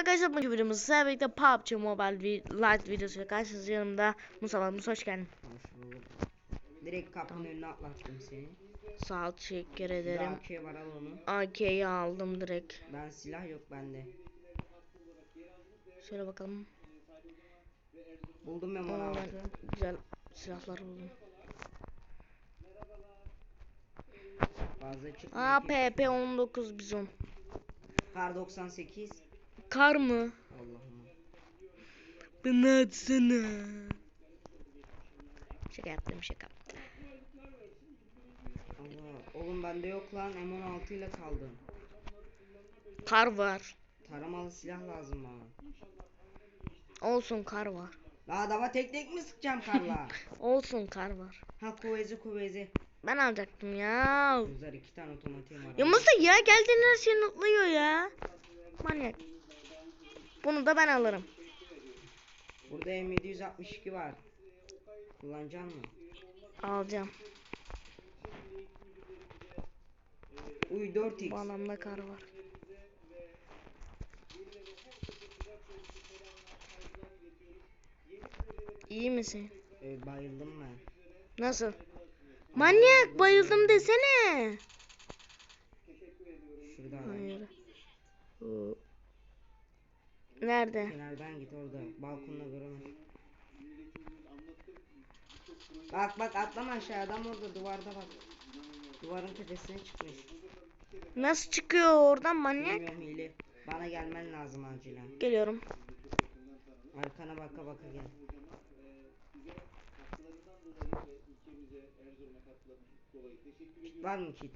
Arkadaşlar bugünkü videomuzda sizlerle birlikte PUBG Mobile vi- Lite videosuyla karşınızda yanımda Mustafa Musa hoş geldin. Hoş bulduk. Direkt kapının önüne atlattım seni. Sağ ol teşekkür Bir ederim. AK var al onu. AK'yi aldım direkt. Ben silah yok bende. Şöyle bakalım. Buldum ben onu. güzel silahlar buldum. Fazla çıkmıyor. Aa ki. PP 19 bizon. Kar 98. Kar mı? Allah'ım. Bana atsana. Şaka yaptım şaka. Allah. Oğlum bende yok lan. M16 ile kaldım. Kar var. Taramalı silah lazım bana. Olsun kar var. Daha adama tek tek mi sıkacağım karla? Olsun kar var. ha kuvvezi kuvvezi. Ben alacaktım ya. Güzel iki tane otomatiğim var. Ya Musa ya geldin her şeyi notlıyor ya. Manyak. Bunu da ben alırım. Burada M762 var. Kullanacak mı? Alacağım. Uy 4x. Bu anlamda kar var. İyi misin? Ee, bayıldım ben. Nasıl? Manyak bayıldım desene. Şurada. adam. Hayır. Nerede? Kenardan git orada. Balkonda göremez. Bak bak atlama aşağı adam orada duvarda bak. Duvarın tepesine çıkmış. Nasıl çıkıyor oradan manyak? Bilmiyorum hile. Bana gelmen lazım acilen. Geliyorum. Arkana baka baka gel. Var mı kit?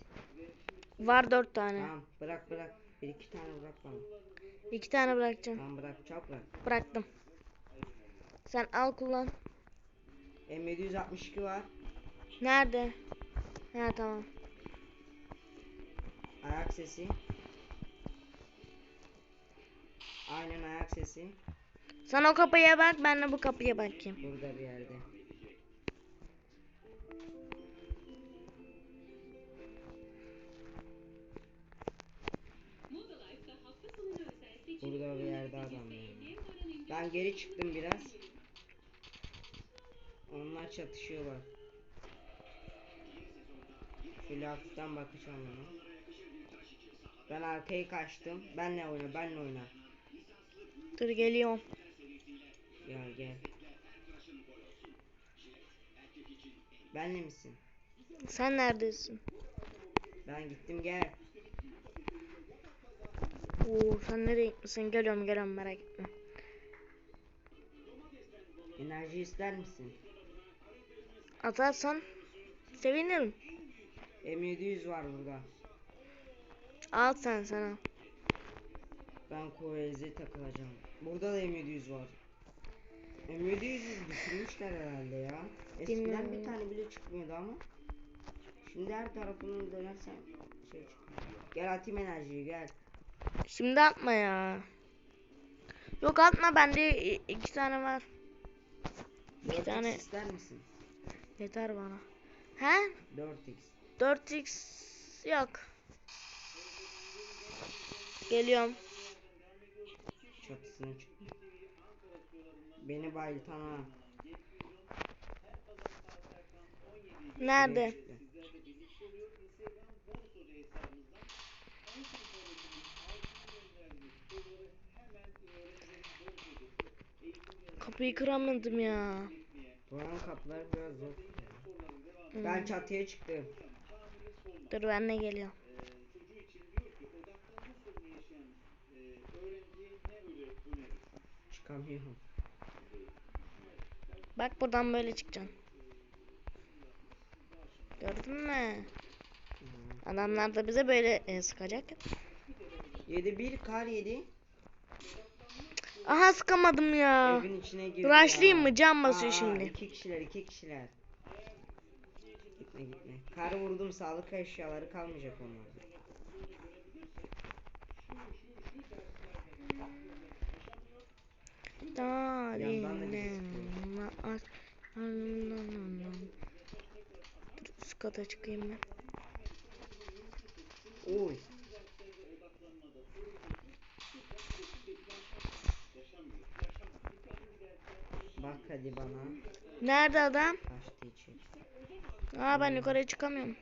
Var dört tane. Tamam bırak bırak. Bir iki tane bırak bana. İki tane bırakacağım. Tamam bırak çabuk bırak. Bıraktım. Sen al kullan. M762 var. Nerede? Ha tamam. Ayak sesi. Aynen ayak sesi. Sen o kapıya bak ben de bu kapıya bakayım. Burada bir yerde. Burada bir yerde adam yani. Ben geri çıktım biraz. Onlar çatışıyorlar. Şöyle hafiften bakacağım ona. Ben arkayı kaçtım. Benle oyna, benle oyna. Dur geliyorum. Gel gel. Benle misin? Sen neredesin? Ben gittim gel. Oo sen nereye gitmişsin? Geliyorum geliyorum merak etme. Enerji ister misin? Atarsan sevinirim. M700 var burada. Al sen sana. Ben Kovez'e takılacağım. Burada da M700 var. M700'ü düşürmüşler herhalde ya. Eskiden Bilmiyorum. bir tane bile çıkmıyordu ama. Şimdi her tarafını dönersen şey çıkıyor. Gel atayım enerjiyi gel. Şimdi atma ya. Yok atma bende iki tane var. İki 4x tane ister misin? yeter bana. He? 4x. 4x yok. Geliyorum. Çatısına çık. Beni bayıltan ha. Nerede? Kapıyı kıramadım ya. Buranın kapıları biraz zor. Hmm. Ben çatıya çıktım. Dur ben de geliyorum. Çıkamıyorum. Bak buradan böyle çıkacaksın. Gördün mü? Adamlar da bize böyle e, sıkacak. 7 bir kar yedi. Aha sıkamadım ya. Evin içine girdi. Rushlayayım ya. mı? Can basıyor Aa, şimdi. İki kişiler iki kişiler. Gitme gitme. Kar vurdum sağlık eşyaları kalmayacak onlarda. Yandan da bizi Dur üst kata çıkayım ben. Oy. Hadi bana. Nerede adam? Kaçtı içeri. Aa ben yukarıya çıkamıyorum.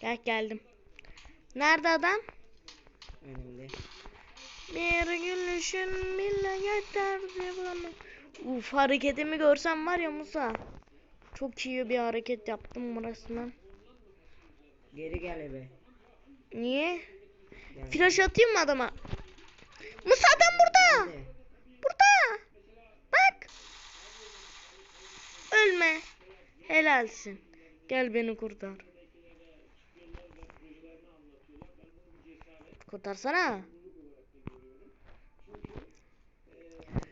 Gel geldim. Nerede adam? Önümde. Bir gülüşün bile yeterdi bana. Uf hareketimi görsen var ya Musa. Çok iyi bir hareket yaptım burasından. Geri gel eve. Niye? Gel. Flash atayım mı adama? Musa adam burada. Nerede? Burada. Bak. Ölme. Helalsin. Gel beni kurtar. Kurtarsana.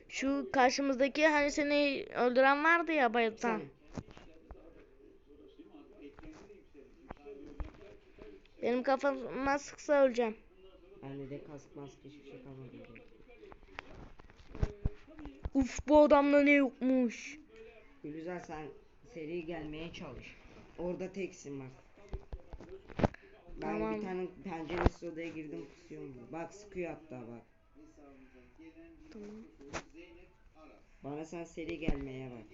Şu karşımızdaki hani seni öldüren vardı ya bayıltan. Benim kafama sıksa öleceğim. Bende de kask maske hiçbir şey kalmadı. Uf bu adamda ne yokmuş. Gülüzer sen seri gelmeye çalış. Orada teksin bak. Ben Tamam. bir tane penceresiz odaya girdim pusuyorum. Bak sıkıyor hatta bak. Tamam. Bana sen seri gelmeye bak.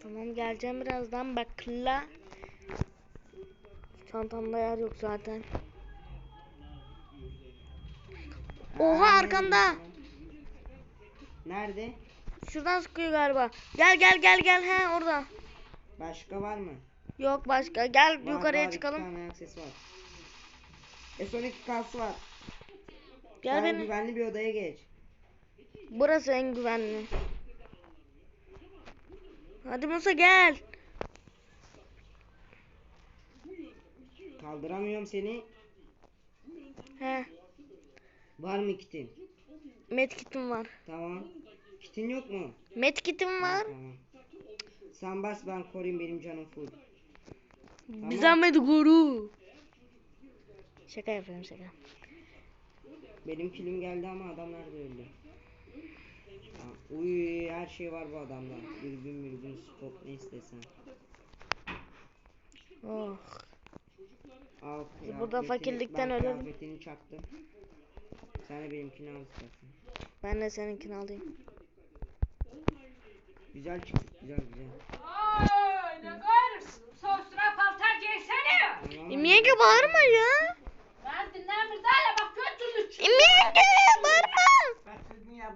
Tamam geleceğim birazdan bakla. Çantamda yer yok zaten. Oha, Aa, arkanda. Nerede? Şuradan sıkıyor galiba. Gel gel gel gel he orada. Başka var mı? Yok başka. Gel Var, yukarıya var, çıkalım. tane ayak sesi var. E son iki var. Gel Sen beni. güvenli bir odaya geç. Burası en güvenli. Hadi Musa gel. Kaldıramıyorum seni. He. Var mı kitin? Medkit'im var. Tamam. Kitin yok mu? Medkit'im var. Tamam. Sen bas ben koruyayım benim canım full. Bir zahmet koru. Şaka yapıyorum şaka. Benim kilim geldi ama adam nerede öldü? Tamam. Uy her şey var bu adamda. Dürbün mürbün scope ne istesen. Oh. Al burada kıyafetini- fakirlikten ben ölelim. kıyafetini çaktım. Sen de benimkini al istersen. Ben de seninkini alayım. Güzel çıktık güzel güzel. Ay ne bağırırsın? Sosra paltar giysene. Tamam, İmyenge bağırma ya. Ben dinlen burada ya bak götürlü çık. İmyenge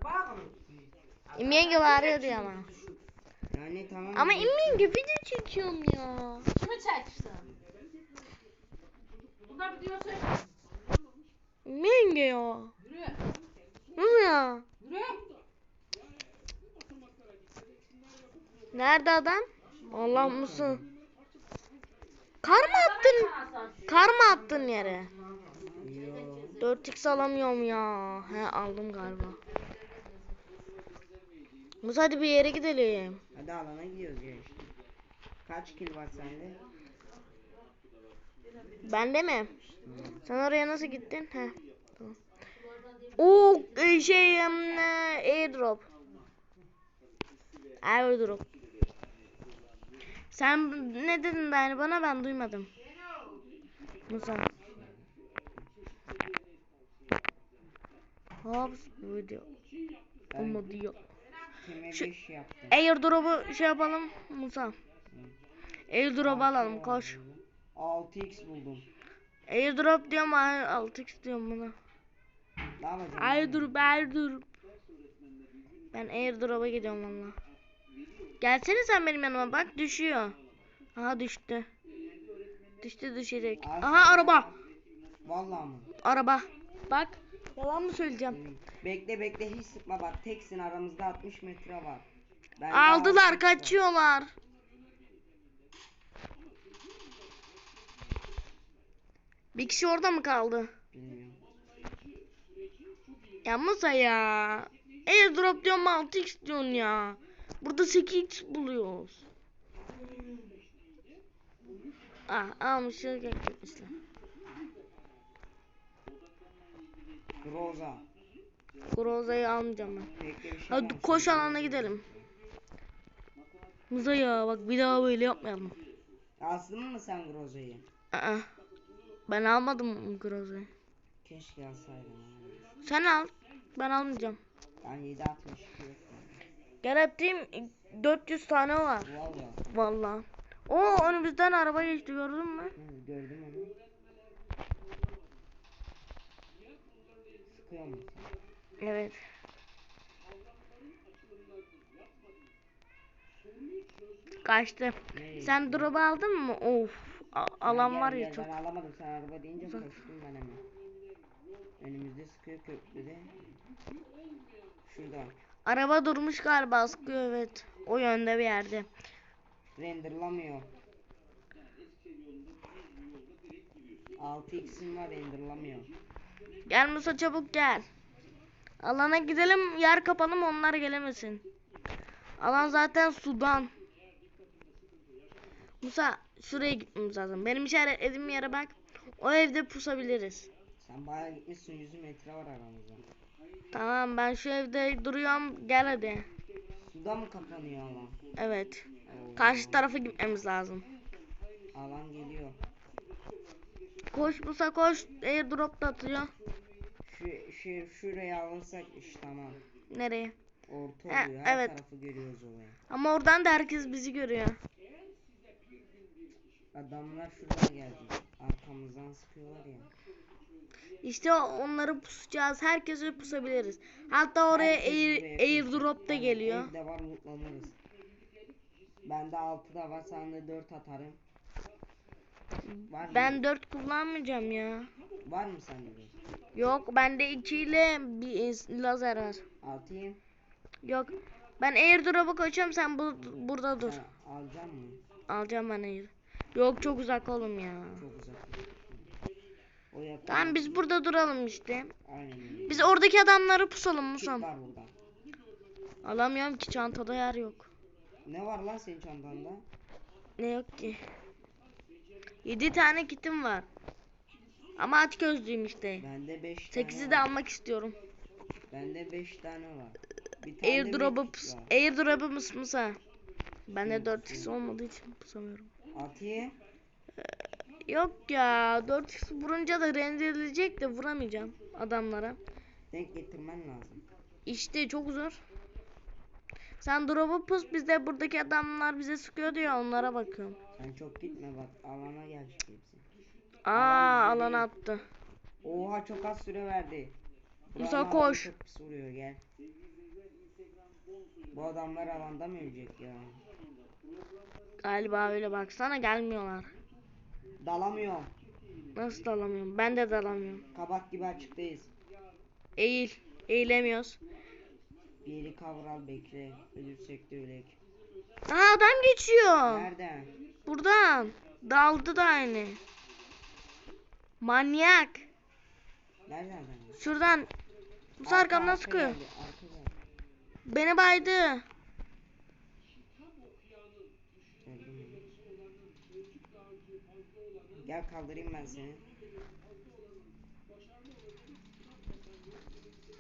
bağırma. İmyenge bağırıyor diyor ama. Yani tamam. Ama güzel. İmyenge video çekiyorum ya. Kimi çeksin? Bunda bir diyor söyle. İmyenge ya. Yürü. Nasıl ya? Yürü. Nerede adam? Allah mısın? Kar mı attın? Kar mı attın yere? Yo. 4x alamıyorum ya. He aldım galiba. Musa hadi bir yere gidelim. Hadi alana gidiyoruz ya işte. Kaç kill var sende? Bende mi? Sen oraya nasıl gittin? He. Tamam. Oo e, şey em, e, airdrop. Airdrop. Sen ne dedin yani bana ben duymadım. Musa. Hops video. Diyor. Kime Şu- 5 yaptım. Airdrop'u şey yapalım Musa. Airdrop'u alalım koş. 6x buldum. Airdrop diyorum ay- 6x diyorum buna. Ne yapacağım? Airdrop airdrop. Ben airdrop'a gidiyorum valla. Gelsene sen benim yanıma bak düşüyor. Aha düştü. Düştü düşecek. Aha araba. Vallahi mı? Araba. Bak. Yalan mı söyleyeceğim? Bekle bekle hiç sıkma bak teksin aramızda 60 metre var. Ben Aldılar 6x var. kaçıyorlar. Bir kişi orada mı kaldı? Bilmiyorum. Ya Musa ya. Airdrop diyorum 6x diyorsun ya. Burada 8x buluyoruz. Ah almışlar gitmişler. Groza. Groza'yı almayacağım ben. Şey Hadi koş alana gidelim. Musa ya bak bir daha böyle yapmayalım. Aldın mı sen Groza'yı? Aa, ben almadım Groza'yı. Keşke alsaydın. Sen al. Ben almayacağım. Ben 7.62 yok. Gel atayım 400 tane var. Valla. Vallahi. O önümüzden araba geçti gördün mü? Hı, gördüm onu. Sıkıyor musun? Evet. Kaçtı. Nereye Sen drop'u aldın mı? Of. a- alan gel, var ya gel, çok. Ben alamadım sen araba deyince Uzak. koştum ben hemen. Önümüzde sıkıyor köprüde. Şurada. Araba durmuş galiba sıkıyor evet. O yönde bir yerde. Renderlamıyor. 6x'im var renderlamıyor. Gel Musa çabuk gel. Alana gidelim yer kapalım onlar gelemesin. Alan zaten sudan. Musa şuraya gitmemiz lazım. Benim işaretlediğim yere bak. O evde pusabiliriz. Sen bayağı gitmişsin 100 metre var aramızda. Tamam ben şu evde duruyorum. Gel hadi. Suda mı kapanıyor alan? Evet. Oo, Karşı tarafa gitmemiz lazım. Alan geliyor. Koş Musa koş. Airdrop da atıyor. Şu, şu şuraya alırsak iş tamam. Nereye? Orta Ha, oluyor. Her evet. tarafı görüyoruz olayı. Ama oradan da herkes bizi görüyor. Adamlar şuradan geldi. Arkamızdan sıkıyorlar ya. İşte onları pusacağız. Herkese pusabiliriz. Hatta oraya Herkes air, airdrop da geliyor. Evde var lootlanırız. Bende 6 da var sende 4 atarım. Var mı? Ben 4 kullanmayacağım ya. Var mı sende de? Yok bende 2 ile bir lazer var. Atayım. Yok. Ben airdrop'a koşuyorum sen bu, burada dur. Sen alacak mı? Alacağım ben air. Yok çok uzak oğlum ya. Çok uzak. Tamam biz burada duralım işte. Aynen öyle. Biz oradaki adamları pusalım Musam. Alamıyorum ki çantada yer yok. Ne var lan senin çantanda? Ne yok ki. 7 tane kitim var. Ama aç gözlüyüm işte. Bende 5 tane 8'i de var. almak istiyorum. Bende 5 tane var. Bir tane Airdrop'u. Airdrop'u mıs mısa. Bende Hı, 4x hı. olmadığı için pusamıyorum. Atayım. Yok ya 4x vurunca da renderleyecek de vuramayacağım adamlara. Denk getirmen lazım. İşte çok zor. Sen drop'u pus biz de buradaki adamlar bize sıkıyor diyor onlara bakıyorum. Sen çok gitme bak alana gelecek hepsi. Aa Alan bize alan değil. attı. Oha çok az süre verdi. Musa, koş. Çok pis vuruyor gel. Bu adamlar alanda mı ölecek ya? Galiba öyle baksana gelmiyorlar. Dalamıyorum. Nasıl dalamıyorum? Ben de dalamıyorum. Kabak gibi açıktayız. Eğil. Eğilemiyoruz. Yeri kavral bekle. Ölürsek de ölek. Aa adam geçiyor. Nereden? Buradan. Daldı da aynı. Manyak. Nereden? Şuradan. Bu Arka, arkamdan arka sıkıyor. geldi, arka geldi. Beni baydı. Gördün mü? Gel kaldırayım ben seni.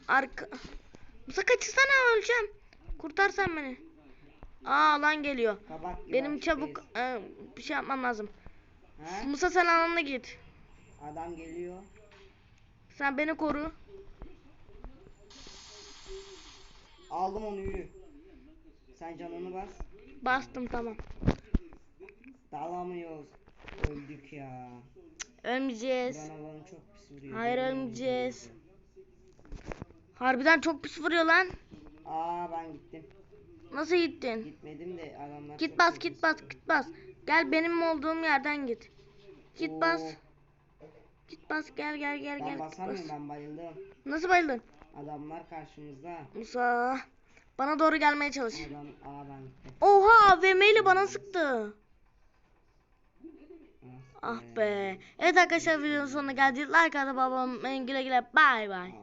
Arka. Musa kaçırsana öleceğim. Kurtarsan beni. Aa lan geliyor. Kabak gibi Benim çabuk e, bir şey yapmam lazım. Ha? Musa sen alanına git. Adam geliyor. Sen beni koru. Aldım onu yürü. Sen canını bas. Bastım tamam. Dalamıyoruz. Öldük ya. Ölmeyeceğiz. Buranın alanı çok pis vuruyor. Hayır, ölmeyeceğiz. Harbiden çok pis vuruyor lan. Aa ben gittim. Nasıl gittin? Gitmedim de adamlar Git bas git bas git bas. Gel benim olduğum yerden git. Git bas. Oo, Git bas gel gel gel Ben gel. basamıyorum Bas. ben bayıldım. Nasıl bayıldın? Adamlar karşımızda. Musa. Bana doğru gelmeye çalış. Adam aa ben gittim. Oha AVM ile bana sıktı. Ah Ah be. Evet arkadaşlar videonun sonuna geldik. Like atıp babam güle güle. Bay bay.